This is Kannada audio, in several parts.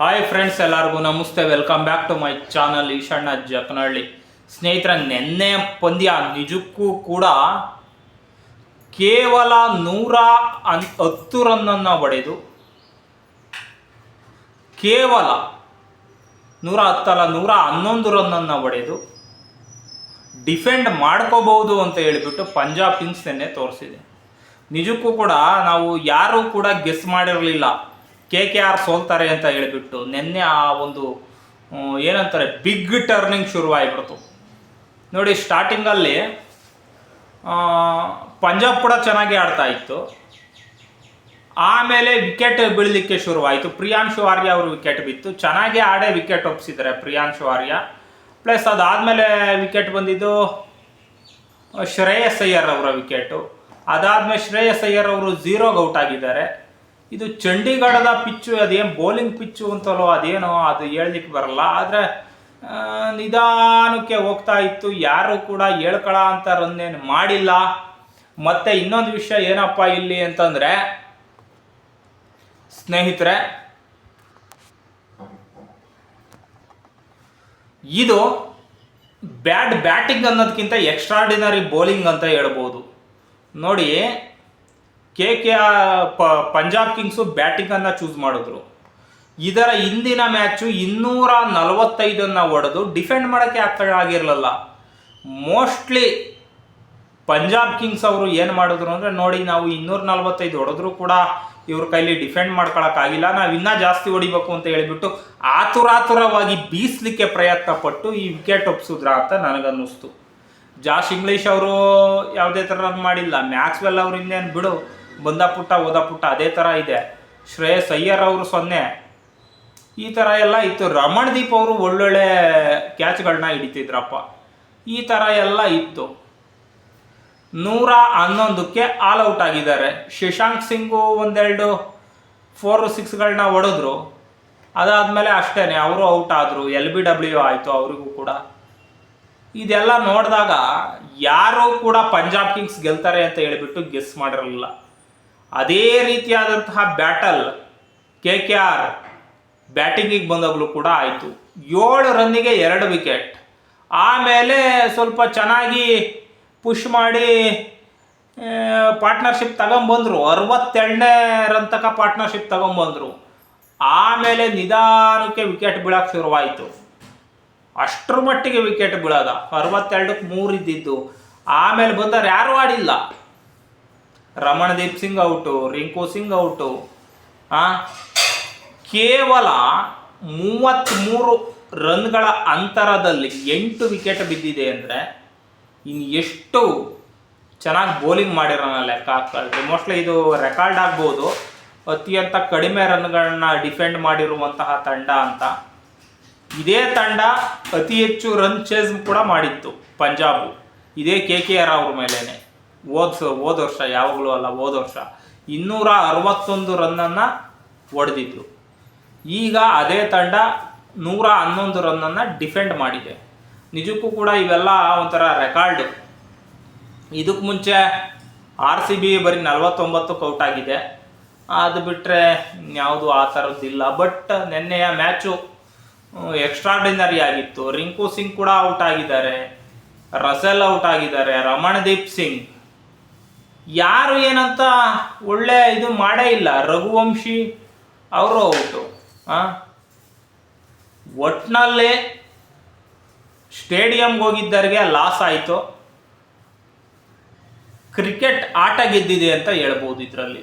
ಹಾಯ್ ಫ್ರೆಂಡ್ಸ್ ಎಲ್ಲರಿಗೂ ನಮಸ್ತೆ. Welcome back to my channel Eshanna Jakanahalli ಸ್ನೇಹಿತರ, ನಿನ್ನೆ ಪಂದ್ಯ ನಿಜಕ್ಕೂ ಕೂಡ ಕೇವಲ ನೂರ ಅನ್, ಹತ್ತು ರನ್ನನ್ನು ಹೊಡೆದು, ಕೇವಲ ನೂರ ಹತ್ತಲ್ಲ ನೂರ ಹನ್ನೊಂದು ರನ್ನನ್ನು ಹೊಡೆದು ಡಿಫೆಂಡ್ ಮಾಡ್ಕೋಬಹುದು ಅಂತ ಹೇಳಿಬಿಟ್ಟು ಪಂಜಾಬ್ ಕಿಂಗ್ಸ್ ನಿನ್ನೆ ತೋರಿಸಿದೆ. ನಿಜಕ್ಕೂ ಕೂಡ ನಾವು ಯಾರೂ ಕೂಡ ಗೆಸ್ ಮಾಡಿರಲಿಲ್ಲ. ಕೆ ಕೆ ಆರ್ ಸೋಲ್ತಾರೆ ಅಂತ ಹೇಳಿಬಿಟ್ಟು ನಿನ್ನೆ ಆ ಒಂದು ಏನಂತಾರೆ ಬಿಗ್ ಟರ್ನಿಂಗ್ ಶುರುವಾಗ್ಬಿಡ್ತು. ನೋಡಿ ಸ್ಟಾರ್ಟಿಂಗಲ್ಲಿ ಪಂಜಾಬ್ ಕೂಡ ಚೆನ್ನಾಗಿ ಆಡ್ತಾ ಇತ್ತು. ಆಮೇಲೆ ವಿಕೆಟ್ ಬೀಳಲಿಕ್ಕೆ ಶುರುವಾಯಿತು. ಪ್ರಿಯಾಂಶು ಆರ್ಯ ಅವರು ವಿಕೆಟ್ ಬಿತ್ತು. ಚೆನ್ನಾಗಿ ಆಡೇ ವಿಕೆಟ್ ಒಪ್ಪಿಸಿದ್ದಾರೆ ಪ್ರಿಯಾಂಶು ಆರ್ಯ. ಪ್ಲಸ್ ಅದಾದಮೇಲೆ ವಿಕೆಟ್ ಬಂದಿದ್ದು, ಶ್ರೇಯಸ್ ಅಯ್ಯರ್ ಅವರ ವಿಕೆಟು ಅದಾದಮೇಲೆ ಶ್ರೇಯಸ್ ಅಯ್ಯರ್ ಅವರು ಝೀರೋಗೆ ಔಟ್ ಆಗಿದ್ದಾರೆ. ಇದು ಚಂಡೀಗಢದ ಪಿಚ್ಚು, ಅದೇನು ಬೌಲಿಂಗ್ ಪಿಚ್ಚು ಅಂತಲೋ ಅದೇನೋ ಅದು ಹೇಳಲಿಕ್ಕೆ ಬರಲ್ಲ. ಆದರೆ ನಿಧಾನಕ್ಕೆ ಹೋಗ್ತಾ ಇತ್ತು. ಯಾರು ಕೂಡ ಹೇಳ್ಕೊಳ ಅಂತ ರನ್ನೇನು ಮಾಡಿಲ್ಲ. ಮತ್ತೆ ಇನ್ನೊಂದು ವಿಷಯ ಏನಪ್ಪ ಇಲ್ಲಿ ಅಂತಂದರೆ, ಸ್ನೇಹಿತರೆ, ಇದು ಬ್ಯಾಡ್ ಬ್ಯಾಟಿಂಗ್ ಅನ್ನೋದಕ್ಕಿಂತ ಎಕ್ಸ್ಟ್ರಾರ್ಡಿನರಿ ಬೌಲಿಂಗ್ ಅಂತ ಹೇಳ್ಬೋದು. ನೋಡಿ ಕೆ ಕೆ ಪಂಜಾಬ್ ಕಿಂಗ್ಸು ಬ್ಯಾಟಿಂಗನ್ನು ಚೂಸ್ ಮಾಡಿದ್ರು. ಇದರ ಹಿಂದಿನ ಮ್ಯಾಚು ಇನ್ನೂರ ನಲವತ್ತೈದನ್ನು ಹೊಡೆದು ಡಿಫೆಂಡ್ ಮಾಡೋಕ್ಕೆ ಆಗ್ತಾ ಆಗಿರಲಿಲ್ಲ. ಮೋಸ್ಟ್ಲಿ ಪಂಜಾಬ್ ಕಿಂಗ್ಸ್ ಅವರು ಏನು ಮಾಡಿದ್ರು ಅಂದರೆ ನೋಡಿ ನಾವು ಇನ್ನೂರ ನಲವತ್ತೈದು ಹೊಡೆದ್ರು ಕೂಡ ಇವ್ರ ಕೈಲಿ ಡಿಫೆಂಡ್ ಮಾಡ್ಕೊಳಕ್ಕಾಗಿಲ್ಲ ನಾವು ಇನ್ನೂ ಜಾಸ್ತಿ ಹೊಡಿಬೇಕು ಅಂತ ಹೇಳಿಬಿಟ್ಟು ಆತುರಾತುರವಾಗಿ ಬೀಸಲಿಕ್ಕೆ ಪ್ರಯತ್ನ ಪಟ್ಟು ಈ ವಿಕೆಟ್ ಒಪ್ಸಿದ್ರ ಅಂತ ನನಗನ್ನಿಸ್ತು. ಜಾಶ್ ಇಂಗ್ಲೀಷ್ ಅವರು ಯಾವುದೇ ಥರ ಮಾಡಿಲ್ಲ. ಮ್ಯಾಕ್ಸ್ವೆಲ್ ಅವ್ರು ಇನ್ನೇನು ಬಿಡು. ಬಂದ ಪುಟ್ಟ, ಓದ ಪುಟ್ಟ ಅದೇ ಥರ ಇದೆ. ಶ್ರೇಯಸ್ ಅಯ್ಯರ್ ಅವರು ಸೊನ್ನೆ. ಈ ಥರ ಎಲ್ಲ ಇತ್ತು. ರಮಣ್ದೀಪ್ ಅವರು ಒಳ್ಳೊಳ್ಳೆ ಕ್ಯಾಚ್ಗಳನ್ನ ಹಿಡಿತಿದ್ರಪ್ಪ. ಈ ಥರ ಎಲ್ಲ ಇತ್ತು. ನೂರ ಹನ್ನೊಂದಕ್ಕೆ ಆಲ್ ಔಟ್ ಆಗಿದ್ದಾರೆ. ಶಶಾಂಕ್ ಸಿಂಗು ಒಂದೆರಡು ಫೋರ್ ಸಿಕ್ಸ್ಗಳನ್ನ ಹೊಡೆದ್ರು. ಅದಾದಮೇಲೆ ಅಷ್ಟೇ ಅವರು ಔಟ್ ಆದರು. ಎಲ್ ಬಿ ಡಬ್ಲ್ಯೂ ಆಯಿತು ಅವರಿಗೂ ಕೂಡ. ಇದೆಲ್ಲ ನೋಡಿದಾಗ ಯಾರೂ ಕೂಡ ಪಂಜಾಬ್ ಕಿಂಗ್ಸ್ ಗೆಲ್ತಾರೆ ಅಂತ ಹೇಳಿಬಿಟ್ಟು ಗೆಸ್ ಮಾಡಿರಲಿಲ್ಲ. ಅದೇ ರೀತಿಯಾದಂತಹ ಬ್ಯಾಟಲ್ ಕೆ ಕೆ ಆರ್ ಬ್ಯಾಟಿಂಗಿಗೆ ಬಂದಾಗಲೂ ಕೂಡ ಆಯಿತು. ಏಳು ರನ್ನಿಗೆ ಎರಡು ವಿಕೆಟ್ ಆಮೇಲೆ ಸ್ವಲ್ಪ ಚೆನ್ನಾಗಿ ಪುಷ್ ಮಾಡಿ ಪಾರ್ಟ್ನರ್ಶಿಪ್ ತಗೊಂಬಂದರು. ಅರವತ್ತೆರಡನೇ ರನ್ ತನಕ ಪಾರ್ಟ್ನರ್ಶಿಪ್ ತಗೊಂಬಂದರು. ಆಮೇಲೆ ನಿಧಾನಕ್ಕೆ ವಿಕೆಟ್ ಬೀಳಕ್ಕೆ ಶುರುವಾಯಿತು. ಅಷ್ಟರ ಮಟ್ಟಿಗೆ ವಿಕೆಟ್ ಬೀಳೋದ. ಅರವತ್ತೆರಡಕ್ಕೆ ಮೂರು ಇದ್ದಿದ್ದು. ಆಮೇಲೆ ಬಂದವ್ರು ಯಾರೂ ಆಡಿಲ್ಲ. ರಮಣದೀಪ್ ಸಿಂಗ್ ಔಟು, ರಿಂಕು ಸಿಂಗ್ ಔಟು, ಆ? ಕೇವಲ ಮೂವತ್ತ್ಮೂರು ರನ್ಗಳ ಅಂತರದಲ್ಲಿ ಎಂಟು ವಿಕೆಟ್ ಬಿದ್ದಿದೆ ಅಂದರೆ ಇನ್ನು ಎಷ್ಟು ಚೆನ್ನಾಗಿ ಬೌಲಿಂಗ್ ಮಾಡಿರೋಣ ಲೆಕ್ಕ ಮೋಸ್ಟ್ಲಿ ಇದು ರೆಕಾರ್ಡ್ ಆಗ್ಬೋದು. ಅತ್ಯಂತ ಕಡಿಮೆ ರನ್ಗಳನ್ನ ಡಿಫೆಂಡ್ ಮಾಡಿರುವಂತಹ ತಂಡ ಅಂತ. ಇದೇ ತಂಡ ಅತಿ ಹೆಚ್ಚು ರನ್ ಚೇಸ್ ಕೂಡ ಮಾಡಿತ್ತು ಪಂಜಾಬು. ಇದೇ ಕೆ ಕೆ ಆರ್ ಅವ್ರ ಮೇಲೇನೆ. ಹೋದ ಹೋದ ವರ್ಷ, ಯಾವಾಗಲೂ ಅಲ್ಲ, ಹೋದ ವರ್ಷ. ಇನ್ನೂರ ಅರವತ್ತೊಂದು ರನ್ನನ್ನು ಹೊಡೆದಿತ್ತು ಈಗ ಅದೇ ತಂಡ ನೂರ ಹನ್ನೊಂದು ರನ್ನನ್ನು ಡಿಫೆಂಡ್ ಮಾಡಿದೆ. ನಿಜಕ್ಕೂ ಕೂಡ ಇವೆಲ್ಲ ಒಂಥರ ರೆಕಾರ್ಡ್. ಇದಕ್ಕೆ ಮುಂಚೆ ಆರ್ ಸಿ ಬಿ ಬರೀ ನಲ್ವತ್ತೊಂಬತ್ತಕ್ಕೆ ಔಟ್ ಆಗಿದೆ. ಅದು ಬಿಟ್ಟರೆ ಯಾವುದು ಆ ಥರದ್ದಿಲ್ಲ ಬಟ್ ನಿನ್ನೆಯ ಮ್ಯಾಚು ಎಕ್ಸ್ಟ್ರಾರ್ಡಿನರಿ ಆಗಿತ್ತು. ರಿಂಕು ಸಿಂಗ್ ಕೂಡ ಔಟ್ ಆಗಿದ್ದಾರೆ. ರಸೆಲ್ ಔಟ್ ಆಗಿದ್ದಾರೆ. ರಮಣದೀಪ್ ಸಿಂಗ್. ಯಾರು ಏನಂತ ಒಳ್ಳೆ ಇದು ಮಾಡೇ ಇಲ್ಲ. ರಘುವಂಶಿ ಅವರು ಔಟು ಒಟ್ಟಿನಲ್ಲಿ ಸ್ಟೇಡಿಯಂಗೆ ಹೋಗಿದ್ದರಿಗೆ ಲಾಸ್ ಆಯಿತು. ಕ್ರಿಕೆಟ್ ಆಟ ಗೆದ್ದಿದೆ ಅಂತ ಹೇಳ್ಬೋದು ಇದರಲ್ಲಿ.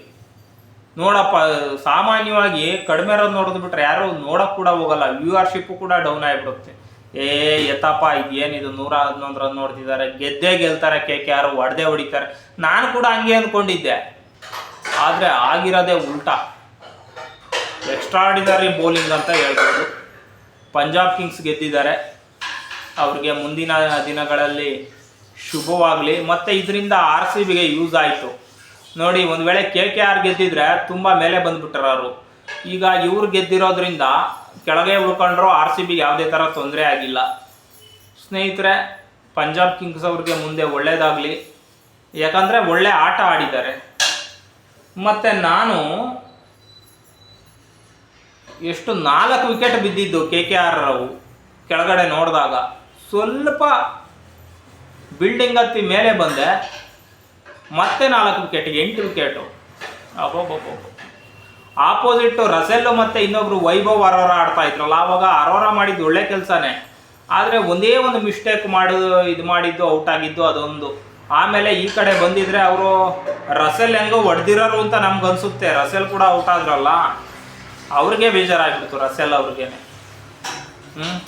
ನೋಡಪ್ಪ, ಸಾಮಾನ್ಯವಾಗಿ ಕಡಿಮೆ ಇರೋದು ನೋಡೋದು ಬಿಟ್ರೆ ಯಾರು ನೋಡೋಕ್ಕೆ ಕೂಡ ಹೋಗಲ್ಲ. ವ್ಯೂವರ್ಶಿಪ್ ಕೂಡ ಡೌನ್ ಆಗಿಬಿಡುತ್ತೆ. ಏ, ಎತ್ತಪ್ಪ, ಇದೇನಿದು? ನೂರ ಹನ್ನೊಂದು ರನ್ ನೋಡ್ತಿದ್ದಾರೆ. ಗೆದ್ದೇ ಗೆಲ್ತಾರೆ ಕೆ ಕೆ ಆರ್, ಹೊಡೆದೇ ಹೊಡಿತಾರೆ. ನಾನು ಕೂಡ ಹಂಗೆ ಅಂದ್ಕೊಂಡಿದ್ದೆ ಆದರೆ ಆಗಿರೋದೇ ಉಲ್ಟಾ. ಎಕ್ಸ್ಟ್ರಾಡಿನರಿ ಬೌಲಿಂಗ್ ಅಂತ ಹೇಳ್ಬೋದು. ಪಂಜಾಬ್ ಕಿಂಗ್ಸ್ ಗೆದ್ದಿದ್ದಾರೆ. ಅವ್ರಿಗೆ ಮುಂದಿನ ದಿನಗಳಲ್ಲಿ ಶುಭವಾಗಲಿ. ಮತ್ತು ಇದರಿಂದ ಆರ್ ಸಿ ಬಿಗೆ ಯೂಸ್ ಆಯಿತು. ನೋಡಿ, ಒಂದು ವೇಳೆ ಕೆ ಕೆ ಆರ್ ಗೆದ್ದಿದ್ರೆ ತುಂಬ ಮೇಲೆ ಬಂದ್ಬಿಟ್ರು ಈಗ ಇವ್ರು ಗೆದ್ದಿರೋದ್ರಿಂದ ಕೆಳಗೆ ಉಳ್ಕೊಂಡ್ರು ಆರ್ ಸಿ ಬಿಗೆ ಯಾವುದೇ ಥರ ತೊಂದರೆ ಆಗಿಲ್ಲ. ಸ್ನೇಹಿತರೆ ಪಂಜಾಬ್ ಕಿಂಗ್ಸ್ ಅವ್ರಿಗೆ ಮುಂದೆ ಒಳ್ಳೇದಾಗಲಿ. ಯಾಕಂದರೆ ಒಳ್ಳೆ ಆಟ ಆಡಿದ್ದಾರೆ. ಮತ್ತು ನಾನು ಎಷ್ಟು ನಾಲ್ಕು ವಿಕೆಟ್ ಬಿದ್ದಿದ್ದು ಕೆ ಕೆ ಆರ್ ಕೆಳಗಡೆ ನೋಡಿದಾಗ, ಸ್ವಲ್ಪ ಬಿಲ್ಡಿಂಗ್ ಹತ್ತಿ ಮೇಲೆ ಬಂದೆ. ಮತ್ತೆ ನಾಲ್ಕು ವಿಕೆಟ್ ಎಂಟು ವಿಕೆಟು ಅಬ್ಬಬ್ಬಬ್ಬ ಆಪೋಸಿಟ್ ರಸೆಲ್ಲು ಮತ್ತೆ ಇನ್ನೊಬ್ರು ವೈಭವ್ ಅರೋರ ಆಡ್ತಾ ಇದ್ರಲ್ಲ ಆವಾಗ ಅರೋರ ಮಾಡಿದ್ದು ಒಳ್ಳೆ ಕೆಲಸನೇ. ಆದರೆ ಒಂದೇ ಒಂದು ಮಿಸ್ಟೇಕ್ ಮಾಡು, ಇದು ಮಾಡಿದ್ದು ಔಟ್ ಆಗಿದ್ದು ಅದೊಂದು. ಆಮೇಲೆ ಈ ಕಡೆ ಬಂದಿದ್ರೆ ಅವರು ರಸೆಲ್ ಹೆಂಗೋ ಹೊಡೆದಿರೋರು ಅಂತ ನಮ್ಗೆ ಅನಿಸುತ್ತೆ. ರಸೆಲ್ ಕೂಡ ಔಟ್ ಆದ್ರಲ್ಲ, ಅವ್ರಿಗೆ ಬೇಜಾರಾಗ್ಬಿಡ್ತು ರಸೆಲ್ ಅವ್ರಿಗೇನೆ. ಹ್ಮ್.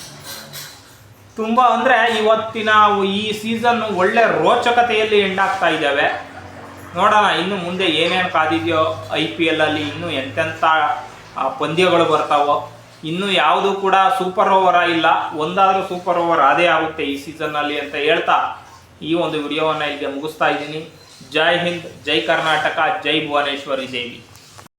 ತುಂಬ ಅಂದರೆ ಇವತ್ತಿನ ಈ ಸೀಸನ್ ಒಳ್ಳೆ ರೋಚಕತೆಯಲ್ಲಿ ಎಂಡಾಗ್ತಾ ಇದ್ದಾವೆ. ನೋಡೋಣ, ಇನ್ನು ಮುಂದೆ ಏನೇನು ಕಾದಿದೆಯೋ ಐ ಪಿ ಎಲ್ಲಲ್ಲಿ ಇನ್ನೂ ಎಂತೆಂಥ ಪಂದ್ಯಗಳು ಬರ್ತಾವೋ. ಇನ್ನೂ ಯಾವುದು ಕೂಡ ಸೂಪರ್ ಓವರ ಇಲ್ಲ. ಒಂದಾದರೂ ಸೂಪರ್ ಓವರ್ ಅದೇ ಆಗುತ್ತೆ ಈ ಸೀಸನ್ನಲ್ಲಿ ಅಂತ ಹೇಳ್ತಾ ಈ ಒಂದು ವಿಡಿಯೋವನ್ನು ಇಲ್ಲಿಗೆ ಮುಗಿಸ್ತಾ ಇದ್ದೀನಿ. ಜೈ ಹಿಂದ್, ಜೈ ಕರ್ನಾಟಕ, ಜೈ ಭುವನೇಶ್ವರಿ ದೇವಿ.